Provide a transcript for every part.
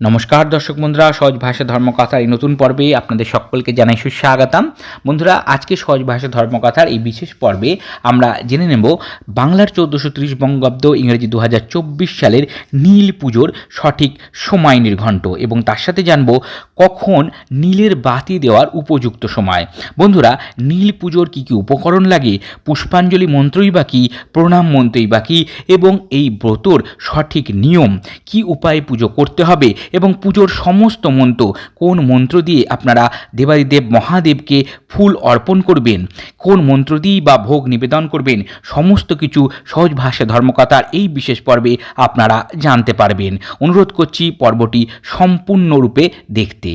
নমস্কার, দর্শক বন্ধুরা, সহজ ভাষা ধর্মকথার এই নতুন পর্বে আপনাদের সকলকে জানাই সুস্বাগতম। বন্ধুরা, আজকে সহজ ভাষা ধর্মকথার এই বিশেষ পর্বে আমরা জেনে নেব বাংলার চৌদ্দশো ত্রিশ বঙ্গাব্দ ইংরেজি দু হাজার চব্বিশ সালের নীল পুজোর সঠিক সময় নির্ঘণ্ট এবং তার সাথে জানব কখন নীলের বাতি দেওয়ার উপযুক্ত সময়। বন্ধুরা, নীল পুজোর কী কী উপকরণ লাগে, পুষ্পাঞ্জলি মন্ত্রই বা কী, প্রণাম মন্ত্রই বা কী, এবং এই ব্রতর সঠিক নিয়ম, কি উপায়ে পুজো করতে হবে এবং পুজোর সমস্ত মন্ত্র, কোন মন্ত্র দিয়ে আপনারা দেবাদিদেব মহাদেবকে ফুল অর্পণ করবেন, কোন মন্ত্র দিয়েই বা ভোগ নিবেদন করবেন, সমস্ত কিছু সহজ ভাষা ধর্মকথার এই বিশেষ পর্বে আপনারা জানতে পারবেন। অনুরোধ করছি পর্বটি সম্পূর্ণরূপে দেখতে।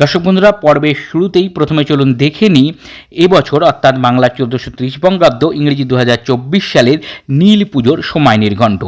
দর্শক বন্ধুরা, পর্বের শুরুতেই প্রথমে চলুন দেখে নিই, এবছর অর্থাৎ বাংলা চোদ্দোশো ত্রিশ বঙ্গাব্দ ইংরেজি দু হাজার চব্বিশ সালের নীল পুজোর সময় নির্ঘণ্ট।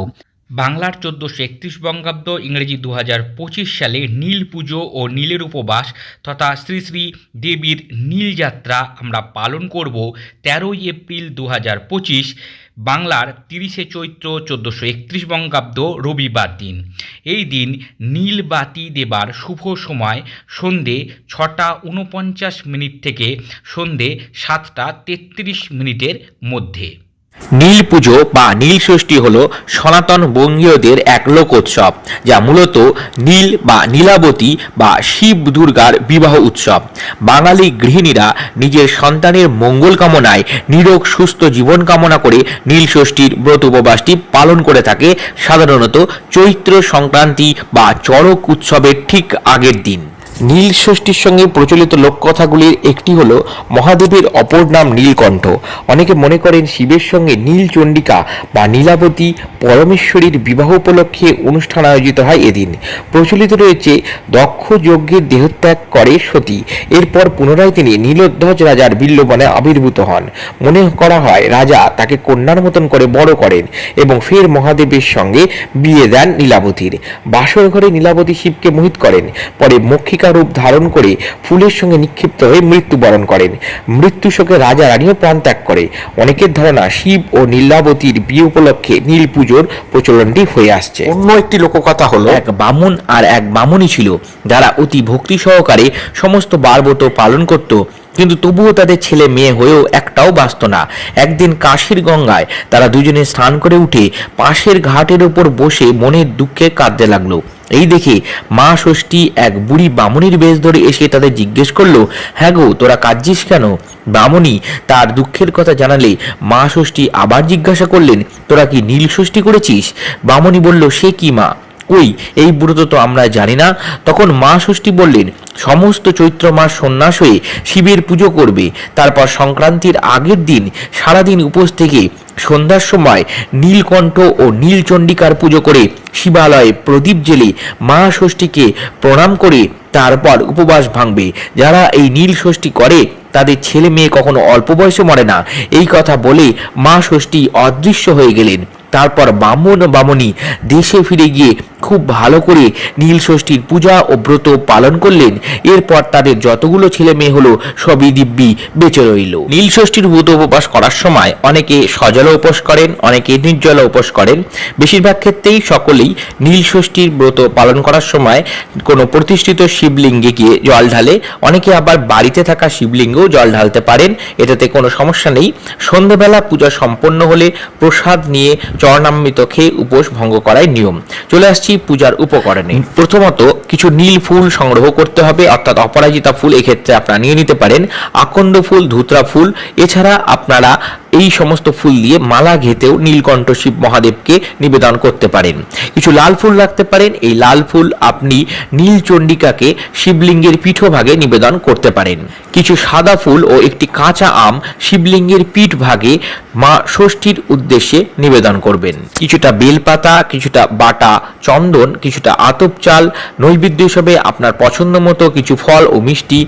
বাংলার চোদ্দোশো একত্রিশ বঙ্গাব্দ ইংরেজি দু হাজার পঁচিশ সালে নীল পুজো ও নীলের উপবাস তথা শ্রী শ্রী দেবীর নীলযাত্রা আমরা পালন করব তেরোই এপ্রিল দু হাজার পঁচিশ, বাংলার তিরিশে চৈত্র চোদ্দোশো একত্রিশ বঙ্গাব্দ রবিবার দিন। এই দিন নীল বাতি দেবার শুভ সময় সন্ধে ছটা উনপঞ্চাশ মিনিট থেকে সন্ধে সাতটা তেত্রিশ মিনিটের মধ্যে। নীল পুজো বা নীল ষষ্ঠী হল সনাতন বঙ্গীয়দের এক লোক উৎসব যা মূলত নীল বা নীলাবতী বা শিব দুর্গার বিবাহ উৎসব। বাঙালি গৃহিণীরা নিজের সন্তানের মঙ্গল কামনায় নিরোগ সুস্থ জীবন কামনা করে নীল ষষ্ঠীর ব্রত উপবাসটি পালন করে থাকে, সাধারণত চৈত্র সংক্রান্তি বা চড়ক উৎসবের ঠিক আগের দিন। নীল ষষ্ঠীর সঙ্গে প্রচলিত লোককথাগুলির একটি হল মহাদেবের অপর নাম নীলকণ্ঠ। অনেকে মনে করেন শিবের সঙ্গে নীল চণ্ডিকা বা নীলাবতী পরমেশ্বরীর বিবাহ উপলক্ষে অনুষ্ঠান আয়োজিত হয় এদিন। প্রচলিত রয়েছে, দক্ষ যজ্ঞের দেহত্যাগ করে সতী। এরপর পুনরায় তিনি নীলধ্বজ রাজার বিল্লবনে আবির্ভূত হন। মনে করা হয়, রাজা তাকে কন্যার মতন করে বড় করেন এবং ফের মহাদেবের সঙ্গে বিয়ে দেন নীলাবতীর। বাসর ঘরে নীলাবতী শিবকে মোহিত করেন। পরে মক্ষিকা রূপ ধারণ করে ফুলের সঙ্গে নিক্ষিপ্ত হয়ে মৃত্যুবরণ করেন। মৃত্যু শোকে রাজা রানীও প্রাণ ত্যাগ করে। অনেকের ধারণা শিব ও নীলাবতীর বিয়ে উপলক্ষে নীল পুজোর প্রচলনটি হয়ে আসছে। অন্য একটি লোককথা হলো এক বামুন আর এক বামুনি ছিল যারা অতি ভক্তি সহকারে সমস্ত বারবত পালন করত। কিন্তু তবুও তাদের ছেলে মেয়ে হয়েও একটাও বাঁচত না। একদিন কাশীর গঙ্গায় তারা দুজনে স্নান করে উঠে পাশের ঘাটের উপর বসে মনের দুঃখে কাঁদতে লাগল। এই দেখে মা ষষ্ঠী এক বুড়ি বামুনির বেশ ধরে এসে তাদের জিজ্ঞেস করল হ্যাঁ গো, তোরা কাঁদছিস কেন? বামুনি তার দুঃখের কথা জানালে মা ষষ্ঠী আবার জিজ্ঞাসা করলেন, তোরা কি নীল ষষ্ঠী করেছিস? বামুনি বলল, সে কি মা? কই? এই ব্রত তো আমরা জানি না। তখন মা ষষ্ঠী বললেন, সমস্ত চৈত্র মাস সন্ন্যাস হয়ে শিবের পুজো করবে। তারপর সংক্রান্তির আগের দিন সারাদিন উপোস থেকে সন্ধ্যার সময় নীলকণ্ঠ ও নীলচণ্ডিকার পুজো করে শিবালয়ে প্রদীপ জেলে মা ষষ্ঠীকে প্রণাম করে তারপর উপবাস ভাঙবে। যারা এই নীল ষষ্ঠী করে, তাদের ছেলে মেয়ে কখনো অল্প বয়সে মরে না। এই কথা বলে মা ষষ্ঠী অদৃশ্য হয়ে গেলেন। তারপর বামন ও বামনী দেশে ফিরে গিয়ে খুব ভালো করে নীল ষষ্ঠীর পূজা ও ব্রত পালন করলেন। এরপর তাদের যতগুলো ছেলে মেয়ে হলো, সবই দিব্যি বেঁচে রইল। নীল ষষ্ঠীর ব্রত উপবাস করার সময় অনেকে সজল উপোস করেন, অনেকে নির্জল উপোস করেন। বেশিরভাগ ক্ষেত্রেই সকলেই নীল ষষ্ঠীর ব্রত পালন করার সময় কোনো প্রতিষ্ঠিত শিবলিঙ্গে গিয়ে জল ঢালে, অনেকে আবার বাড়িতে থাকা শিবলিঙ্গেও জল ঢালতে পারেন। এটাতে কোনো সমস্যা নেই। সন্ধেবেলা পূজা সম্পন্ন হলে প্রসাদ নিয়ে চরণামৃত খেয়ে উপোস ভঙ্গ করাই নিয়ম। চলে আসছি পূজার উপকরণে। প্রথমত, কিছু নীল ফুল সংগ্রহ করতে হবে, অর্থাৎ অপরাজিতা ফুল এক্ষেত্রে আপনারা নিয়ে নিতে পারেন। আকন্দ ফুল, ধুতরা ফুল, এছাড়া আপনারা এই সমস্ত ফুল দিয়ে মালা ঘেতেও নীলকণ্ঠ শিব মহাদেবকে নিবেদন করতে পারেন। কিছু লাল ফুল রাখতে পারেন, এই লাল ফুল আপনি নীল চণ্ডিকাকে শিবলিঙ্গের পীঠভাগে নিবেদন করতে পারেন। কিছু সাদা ফুল ও একটি কাঁচা আম শিবলিঙ্গের পিঠ ভাগে মা ষষ্ঠীর উদ্দেশ্যে নিবেদন করবেন। কিছুটা বেলপাতা, কিছুটা বাটা চন্দন, কিছুটা আতপ চাল, নৈবেদ্য হিসেবে আপনার পছন্দ মতো কিছু ফল ও মিষ্টি,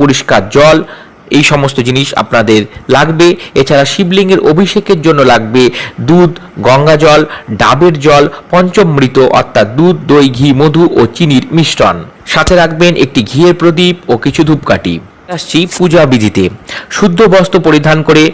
পরিষ্কার জল, এই সমস্ত জিনিস আপনাদের লাগবে। এছাড়া শিবলিঙ্গের অভিষেকের জন্য লাগবে দুধ, গঙ্গা জল, ডাবের জল, পঞ্চমৃত, অর্থাৎ দুধ, দই, ঘি, মধু ও চিনির মিশ্রণ। সাথে রাখবেন একটি ঘিয়ের প্রদীপ ও কিছু ধূপকাঠি। আসছি পূজা বিধিতে। শুদ্ধ বস্ত্র পরিধান করে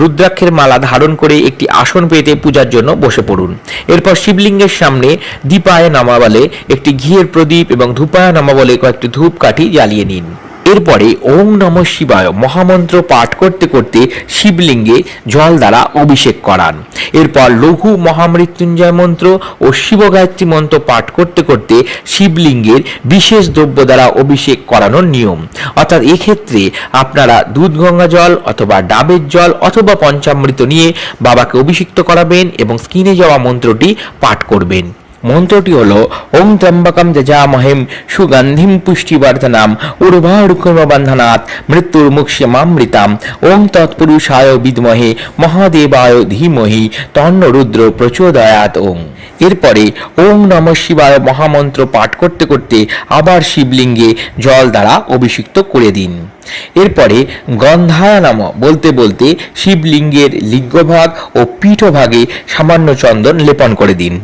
রুদ্রাক্ষের মালা ধারণ করে একটি আসন পেতে পূজার জন্য বসে পড়ুন। এরপর শিবলিঙ্গের সামনে দীপায় নামা বলে একটি ঘিয়ের প্রদীপ এবং ধূপায় নামাবলে কয়েকটি ধূপকাঠি জ্বালিয়ে নিন। এরপরে ওম নম শিবায় মহামন্ত্র পাঠ করতে করতে শিবলিঙ্গে জল দ্বারা অভিষেক করান। এরপর লঘু মহামৃত্যুঞ্জয় মন্ত্র ও শিবগায়ত্রী মন্ত্র পাঠ করতে করতে শিবলিঙ্গের বিশেষ দ্রব্য দ্বারা অভিষেক করানোর নিয়ম। অর্থাৎ এক্ষেত্রে আপনারা দুধ, গঙ্গা জল অথবা ডাবের জল অথবা পঞ্চামৃত নিয়ে বাবাকে অভিষিক্ত করাবেন এবং স্কিনে যাওয়া মন্ত্রটি পাঠ করবেন। মন্ত্রটি হলো, ওম ত্রম্বকম যজামহেম সুগন্ধিম পুষ্টিবর্ধনাম উর্বারুকুমবন্ধনাৎ মৃত্যুর মুক্ষ্যমামৃতাম ওম তৎপুরুষায় বিদ্মহে, মহাদেবায় ধীমহি, তন্ন রুদ্র প্রচোদয়াত ওম। এরপরে, ওম নম শিবায় মহামন্ত্র পাঠ করতে করতে আবার শিবলিঙ্গে জল দ্বারা অভিষিক্ত করে দিন। এরপরে, গন্ধায় নাম বলতে বলতে শিবলিঙ্গের লিঙ্গভাগ ও পীঠভাগে সামান্য চন্দন লেপন করে দিন।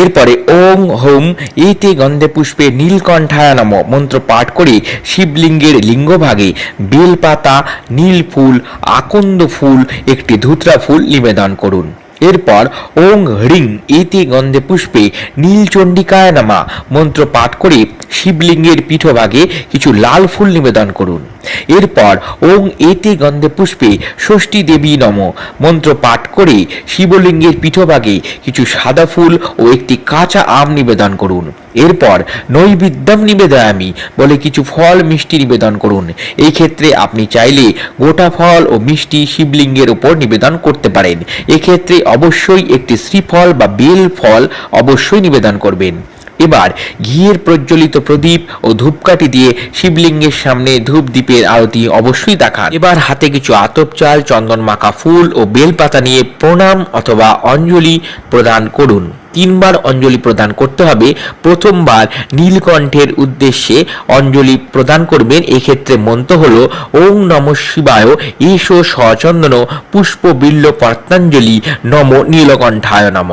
এরপরে ওং হোম এতে গন্ধে পুষ্পে নীলকণ্ঠায় নম মন্ত্র পাঠ করে শিবলিঙ্গের লিঙ্গভাগে বেলপাতা নীল ফুল, আকন্দ ফুল, একটি ধুতরা ফুল নিবেদন করুন। এরপর ওং হ্রিং এতে গন্ধে পুষ্পে নীলচণ্ডিকায় নামা মন্ত্র পাঠ করে শিবলিঙ্গের পীঠভাগে কিছু লাল ফুল নিবেদন করুন। এরপর ওং এতে গন্ধে পুষ্পে ষষ্ঠী দেবী নম। মন্ত্র পাঠ করে শিবলিঙ্গের পীঠভাগে কিছু সাদা ফুল ও একটি কাঁচা আম নিবেদন করুন। এরপর নৈবিদ্যম নিবেদয়ামি বলে কিছু ফল মিষ্টি নিবেদন করুন। এই ক্ষেত্রে আপনি চাইলে গোটা ফল ও মিষ্টি শিবলিঙ্গের উপর নিবেদন করতে পারেন। এক্ষেত্রে অবশ্যই একটি শ্রীফল বা বেল ফল অবশ্যই নিবেদন করবেন। এবার ঘিয়ের প্রজ্বলিত প্রদীপ ও ধূপকাঠি দিয়ে শিবলিঙ্গের সামনে ধূপ দ্বীপের আরতি অবশ্যই দেখান। এবার হাতে কিছু আতপ চাল, চন্দন মাখা ফুল ও বেলপাতা নিয়ে প্রণাম অথবা অঞ্জলি প্রদান করুন। তিনবার অঞ্জলি প্রদান করতে হবে। প্রথমবার নীলকণ্ঠের উদ্দেশ্যে অঞ্জলি প্রদান করবেন। এক্ষেত্রে মন্ত্র হলো ওং নম শিবায় এসো সচন্দন পুষ্প বিল্ল পত্রাঞ্জলি নম নীলকণ্ঠায় নম।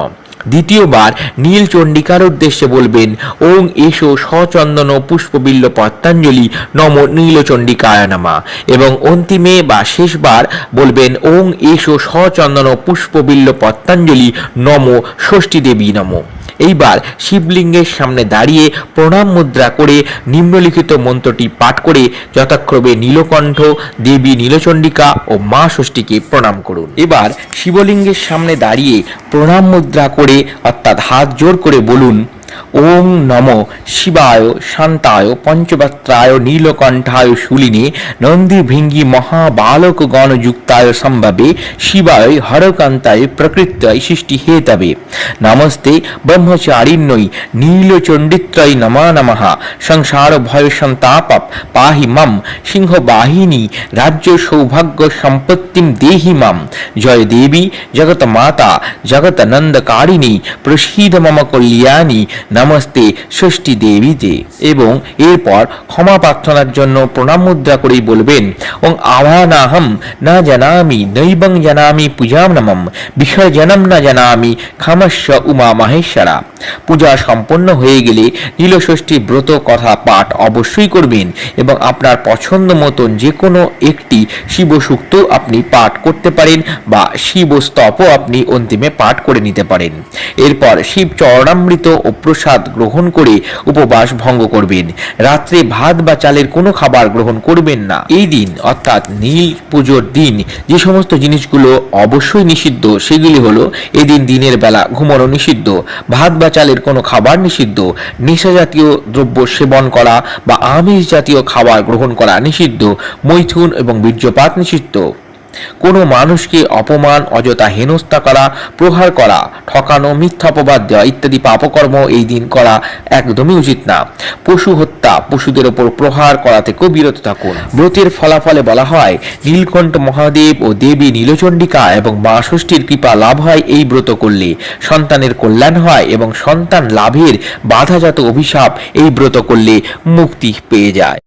দ্বিতীয়বার নীল চণ্ডিকার উদ্দেশ্যে বলবেন, ওং এসো সচন্দন পুষ্পবিল্ল পত্তাঞ্জলি, নম নীলচণ্ডিকায় নামা। এবং অন্তিমে বা শেষবার বলবেন, ওং এসো সচন্দন পুষ্পবিল্ল পত্তাঞ্জলি, নম ষষ্ঠী দেবী নম। এইবার শিবলিঙ্গের সামনে দাঁড়িয়ে প্রণাম মুদ্রা করে নিম্নলিখিত মন্ত্রটি পাঠ করে যথাক্রমে নীলকণ্ঠ, দেবী নীলচণ্ডিকা ও মা ষষ্ঠীকে প্রণাম করুন। এবার শিবলিঙ্গের সামনে দাঁড়িয়ে প্রণাম মুদ্রা করে অর্থাৎ হাত জোর করে বলুন ওম নম শিবায় শান্তায় পঞ্চবত্রায় নীলকণ্ঠায় শুলিনে নন্দী ভৃঙ্গি মহাবালক গণযুক্তায় সম্ভবে শিবায় হরকান্তায় প্রকৃত্যায় সৃষ্টি হেতবে নমস্তে ব্রহ্মচারিণ্যই নীলচণ্ডিত্রয় নমা নমঃ। সংসার ভয় সন্তাপ পাহি মম। সিংহবাহিনী রাজ্য সৌভাগ্য সম্পত্তিম দেহি মাম। জয় দেবী জগত মাতা জগত নন্দকারিণী, প্রসীদ মম কল্যাণী নমস্তে, ষষ্ঠী দেবীতে এবং এরপর ক্ষমা প্রার্থনার জন্য প্রণাম মুদ্রা করেই বলবেন, ওং আহ্বানাহম না জানামি, নৈবং জানামি পূজাম নমম বিসর্জনম না জানামি, খামস্য উমা মাহেশ্বরা। পূজা সম্পন্ন হয়ে গেলে নীলষষ্ঠী ব্রত কথা পাঠ অবশ্যই করবেন এবং আপনার পছন্দ মতন যে কোনো একটি শিবসূক্ত আপনি পাঠ করতে পারেন বা শিবস্তপও আপনি অন্তিমে পাঠ করে নিতে পারেন। এরপর শিব চরণামৃত ও প্রসাদ গ্রহণ করে উপবাস ভঙ্গ করবেন। রাত্রে ভাত বা চালের কোনো খাবার গ্রহণ করবেন না। এই দিন, অর্থাৎ নীল পুজোর দিন, যে সমস্ত জিনিসগুলো অবশ্যই নিষিদ্ধ, সেগুলি হলো এদিন দিনের বেলা ঘুমানো নিষিদ্ধ, ভাত বা চালের কোনো খাবার নিষিদ্ধ, নেশা জাতীয় দ্রব্য সেবন করা বা আমিষ জাতীয় খাবার গ্রহণ করা নিষিদ্ধ, মৈথুন এবং বীর্যপাত নিষিদ্ধ। কোনো মানুষকে অপমান, অযথা হেনস্থা করা, প্রহার করা, ঠকানো, মিথ্যা অপবাদ দেওয়া ইত্যাদি পাপকর্ম এই দিন করা একদমই উচিত না। পশু হত্যা, পশুদের ওপর প্রহার করা থেকেও বিরত থাকুন। ব্রতের ফলাফলে বলা হয়, নীলকণ্ঠ মহাদেব ও দেবী নীলচণ্ডিকা এবং মা ষষ্ঠীর কৃপা লাভ হয় এই ব্রত করলে। সন্তানের কল্যাণ হয় এবং সন্তান লাভের বাধাজাত অভিশাপ এই ব্রত করলে মুক্তি পেয়ে যায়।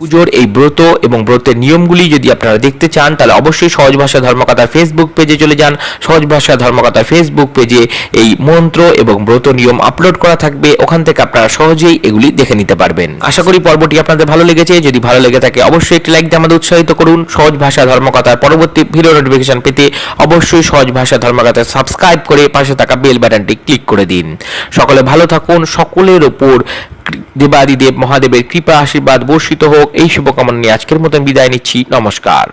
পুজোর এই ব্রত এবং ব্রতের নিয়মগুলি যদি আপনারা দেখতে চান, তাহলে অবশ্যই সহজ ভাষা ধর্মকথার ফেসবুক পেজে চলে যান। সহজ ভাষা ধর্মকথার ফেসবুক পেজে এই মন্ত্র এবং ব্রত নিয়ম আপলোড করা থাকবে। ওখান থেকে আপনারা সহজেই এগুলি দেখে নিতে পারবেন। আশা করি পর্বটি আপনাদের ভালো লেগেছে। যদি ভালো লেগে থাকে, অবশ্যই একটি লাইক দিয়ে আমাদের উৎসাহিত করুন। সহজ ভাষা ধর্মকথার পরবর্তী ভিডিও নোটিফিকেশন পেতে অবশ্যই সহজ ভাষা ধর্মকথা সাবস্ক্রাইব করে পাশে থাকা বেল বাটনটি ক্লিক করে দিন। সকলে ভালো থাকুন। সকলের ওপর দেবাদিদেব মহাদেবের কৃপা আশীর্বাদ বর্ষিত হোক। এই শুভকামনা নিয়ে আজকের মতন বিদায় নিচ্ছি। নমস্কার।